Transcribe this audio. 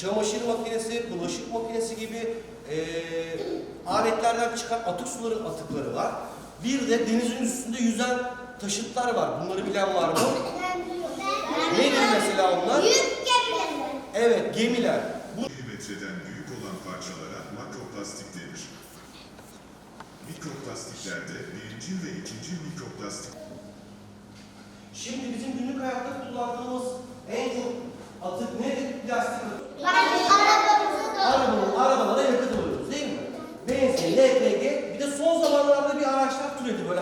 çamaşır makinesi, bulaşık makinesi gibi e, aletlerden çıkan atık suların atıkları var. Bir de denizin üstünde yüzen taşıtlar var. Bunları bilen var mı? Nedir mesela onlar? Yük gemileri. Evet, gemiler. Bu milimetreden büyük olan parçalara makroplastik denir. Mikroplastiklerde birinci ve ikinci mikroplastik Şimdi bizim günlük hayatta kullandığımız au